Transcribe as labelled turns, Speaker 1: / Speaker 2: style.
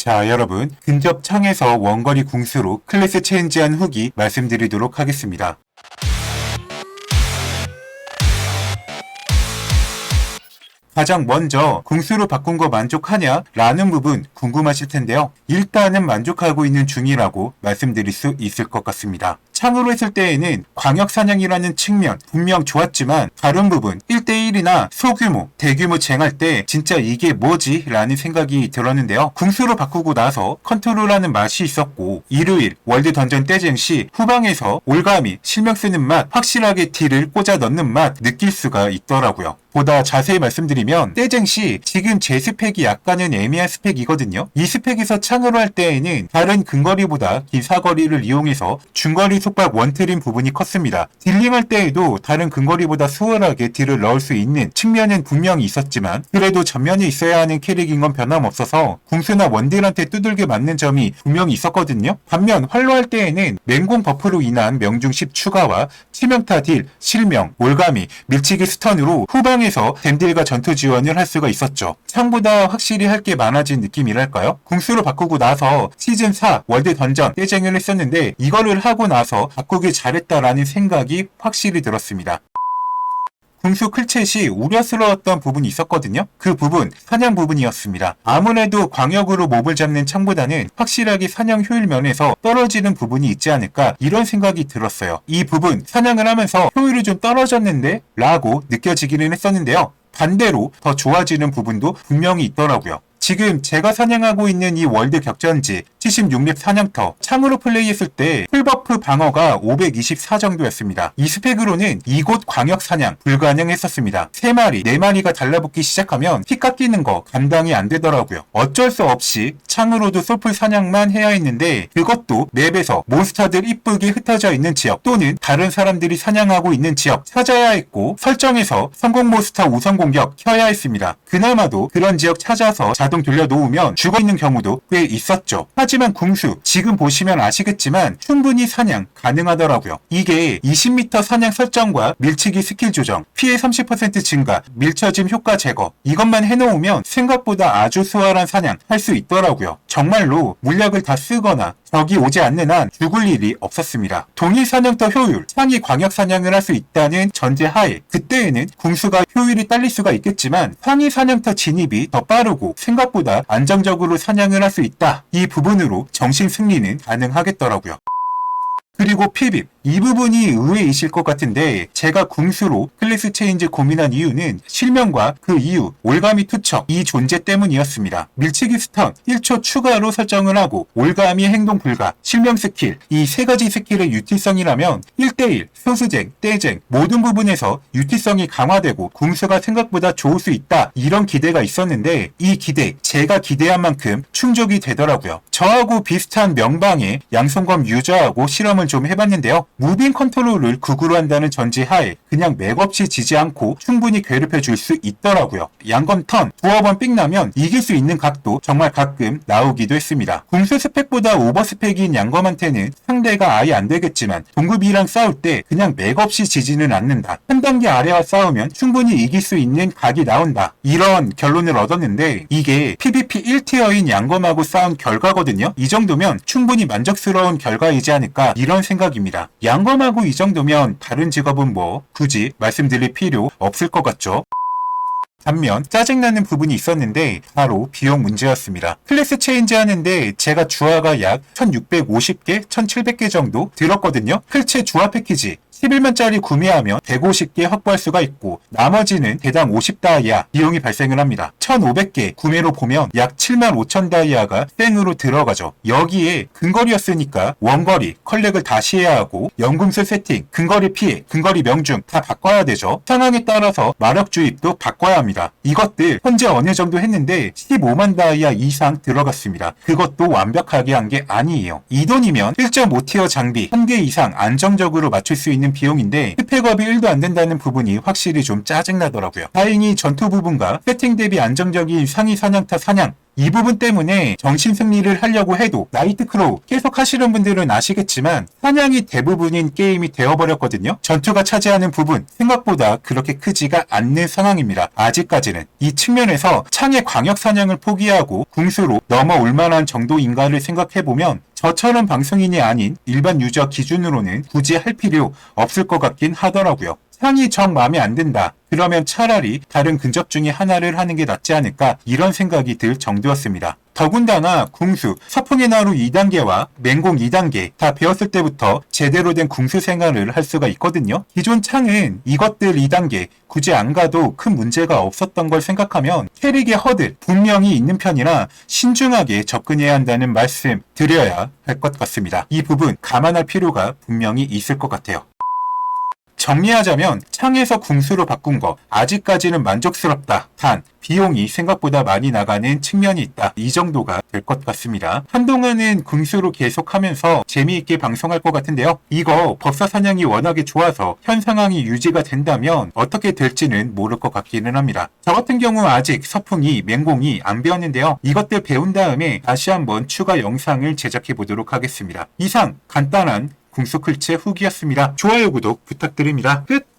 Speaker 1: 자, 여러분. 근접 창에서 원거리 궁수로 클래스 체인지한 후기 말씀드리도록 하겠습니다. 가장 먼저 궁수로 바꾼 거 만족하냐? 라는 부분 궁금하실 텐데요. 일단은 만족하고 있는 중이라고 말씀드릴 수 있을 것 같습니다. 창으로 했을 때에는 광역 사냥이라는 측면 분명 좋았지만 다른 부분 1대1이나 소규모, 대규모 쟁할 때 진짜 이게 뭐지? 라는 생각이 들었는데요. 궁수로 바꾸고 나서 컨트롤하는 맛이 있었고 일요일 월드 던전 떼쟁 시 후방에서 올가미 실명 쓰는 맛 확실하게 딜을 꽂아 넣는 맛 느낄 수가 있더라고요. 보다 자세히 말씀드리면 떼쟁 시 지금 제 스펙이 약간은 애매한 스펙이거든요. 이 스펙에서 창으로 할 때에는 다른 근거리보다 긴 사거리를 이용해서 중거리 속박 원트림 부분이 컸습니다. 딜링할 때에도 다른 근거리보다 수월하게 딜을 넣을 수 있는 측면은 분명히 있었지만 그래도 전면에 있어야 하는 캐릭인 건 변함없어서 궁수나 원딜한테 두들겨 맞는 점이 분명히 있었거든요. 반면 활로할 때에는 맹공 버프로 인한 명중 10 추가와 치명타 딜, 실명, 올가미, 밀치기 스턴으로 후방 에서 댐딜과 전투 지원을 할 수가 있었죠. 창보다 확실히 할 게 많아진 느낌이랄까요? 궁수로 바꾸고 나서 시즌 4 월드 던전 떼쟁을 했었는데 이거를 하고 나서 바꾸길 잘했다라는 생각이 확실히 들었습니다. 궁수 클챗이 우려스러웠던 부분이 있었거든요. 그 부분 사냥 부분이었습니다. 아무래도 광역으로 몹을 잡는 창보다는 확실하게 사냥 효율 면에서 떨어지는 부분이 있지 않을까 이런 생각이 들었어요. 이 부분 사냥을 하면서 효율이 좀 떨어졌는데 라고 느껴지기는 했었는데요. 반대로 더 좋아지는 부분도 분명히 있더라고요. 지금 제가 사냥하고 있는 이 월드 격전지 76렙 사냥터 창으로 플레이했을 때 풀버프 방어가 524 정도였습니다. 이 스펙으로는 이곳 광역 사냥 불가능했었습니다. 3마리, 4마리가 달라붙기 시작하면 피 깎이는 거 감당이 안 되더라고요. 어쩔 수 없이 창으로도 소풀 사냥만 해야 했는데 그것도 맵에서 몬스터들 이쁘게 흩어져 있는 지역 또는 다른 사람들이 사냥하고 있는 지역 찾아야 했고 설정에서 성공 몬스터 우선 공격 켜야 했습니다. 그나마도 그런 지역 찾아서 자동 돌려놓으면 죽어있는 경우도 꽤 있었죠. 하지만 궁수 지금 보시면 아시겠지만 충분히 사냥 가능하더라고요. 이게 20m 사냥 설정과 밀치기 스킬 조정, 피해 30% 증가, 밀쳐짐 효과 제거 이것만 해놓으면 생각보다 아주 수월한 사냥 할 수 있더라고요. 정말로 물약을 다 쓰거나 적이 오지 않는 한 죽을 일이 없었습니다. 동일 사냥터 효율, 상위 광역 사냥을 할 수 있다는 전제 하에 그때에는 궁수가 효율이 딸릴 수가 있겠지만 상위 사냥터 진입이 더 빠르고 생각보다 안정적으로 사냥을 할 수 있다. 이 부분으로 정신 승리는 가능하겠더라고요. 그리고 피빕 이 부분이 의외이실 것 같은데 제가 궁수로 클래스 체인지 고민한 이유는 실명과 그 이유 올가미 투척 이 존재 때문이었습니다. 밀치기 스턴 1초 추가로 설정을 하고 올가미 행동 불가 실명 스킬 이 세 가지 스킬의 유티성이라면 1대1 소수쟁 떼쟁 모든 부분에서 유티성이 강화되고 궁수가 생각보다 좋을 수 있다 이런 기대가 있었는데 이 기대 제가 기대한 만큼 충족이 되더라고요. 저하고 비슷한 명방에 양손검 유저하고 실험을 좀 해봤는데요. 무빙 컨트롤을 극으로 한다는 전제하에 그냥 맥없이 지지 않고 충분히 괴롭혀 줄 수 있더라고요. 양검 턴 두어 번 삑 나면 이길 수 있는 각도 정말 가끔 나오기도 했습니다. 궁수 스펙보다 오버 스펙인 양검한테는 상대가 아예 안 되겠지만 동급이랑 싸울 때 그냥 맥없이 지지는 않는다. 한 단계 아래와 싸우면 충분히 이길 수 있는 각이 나온다. 이런 결론을 얻었는데 이게 PVP 1티어인 양검하고 싸운 결과거든요. 이 정도면 충분히 만족스러운 결과이지 않을까 이런 생각입니다. 양검하고 이 정도면 다른 직업은 뭐 굳이 말씀드릴 필요 없을 것 같죠? 반면 짜증나는 부분이 있었는데 바로 비용 문제였습니다. 클래스 체인지 하는데 제가 주화가 약 1650개, 1700개 정도 들었거든요. 클체 주화 패키지 11만짜리 구매하면 150개 확보할 수가 있고 나머지는 대당 50다이아 비용이 발생을 합니다. 1500개 구매로 보면 약 7만 5천 다이아가 땡으로 들어가죠. 여기에 근거리였으니까 원거리, 컬렉을 다시 해야 하고 연금술 세팅, 근거리 피해, 근거리 명중 다 바꿔야 되죠. 상황에 따라서 마력 주입도 바꿔야 합니다. 이것들 현재 어느 정도 했는데 15만 다이아 이상 들어갔습니다. 그것도 완벽하게 한 게 아니에요. 이 돈이면 1.5티어 장비 1개 이상 안정적으로 맞출 수 있는 비용인데 스펙업이 1도 안 된다는 부분이 확실히 좀 짜증나더라고요. 다행히 전투 부분과 세팅 대비 안정적인 상위 사냥타 사냥 이 부분 때문에 정신 승리를 하려고 해도 나이트크로우 계속 하시는 분들은 아시겠지만 사냥이 대부분인 게임이 되어버렸거든요. 전투가 차지하는 부분 생각보다 그렇게 크지가 않는 상황입니다. 아직까지는 이 측면에서 창의 광역 사냥을 포기하고 궁수로 넘어올 만한 정도인가를 생각해보면 저처럼 방송인이 아닌 일반 유저 기준으로는 굳이 할 필요 없을 것 같긴 하더라고요. 창이 정 마음에 안 든다. 그러면 차라리 다른 근접 중에 하나를 하는 게 낫지 않을까 이런 생각이 들 정도였습니다. 더군다나 궁수, 서풍의 나루 2단계와 맹공 2단계 다 배웠을 때부터 제대로 된 궁수 생활을 할 수가 있거든요. 기존 창은 이것들 2단계 굳이 안 가도 큰 문제가 없었던 걸 생각하면 캐릭의 허들 분명히 있는 편이라 신중하게 접근해야 한다는 말씀 드려야 할 것 같습니다. 이 부분 감안할 필요가 분명히 있을 것 같아요. 정리하자면 창에서 궁수로 바꾼 거 아직까지는 만족스럽다. 단 비용이 생각보다 많이 나가는 측면이 있다. 이 정도가 될 것 같습니다. 한동안은 궁수로 계속하면서 재미있게 방송할 것 같은데요. 이거 법사 사냥이 워낙에 좋아서 현 상황이 유지가 된다면 어떻게 될지는 모를 것 같기는 합니다. 저 같은 경우 아직 서풍이 맹공이 안 배웠는데요. 이것들 배운 다음에 다시 한번 추가 영상을 제작해 보도록 하겠습니다. 이상 간단한 궁수클체 후기였습니다. 좋아요, 구독 부탁드립니다. 끝!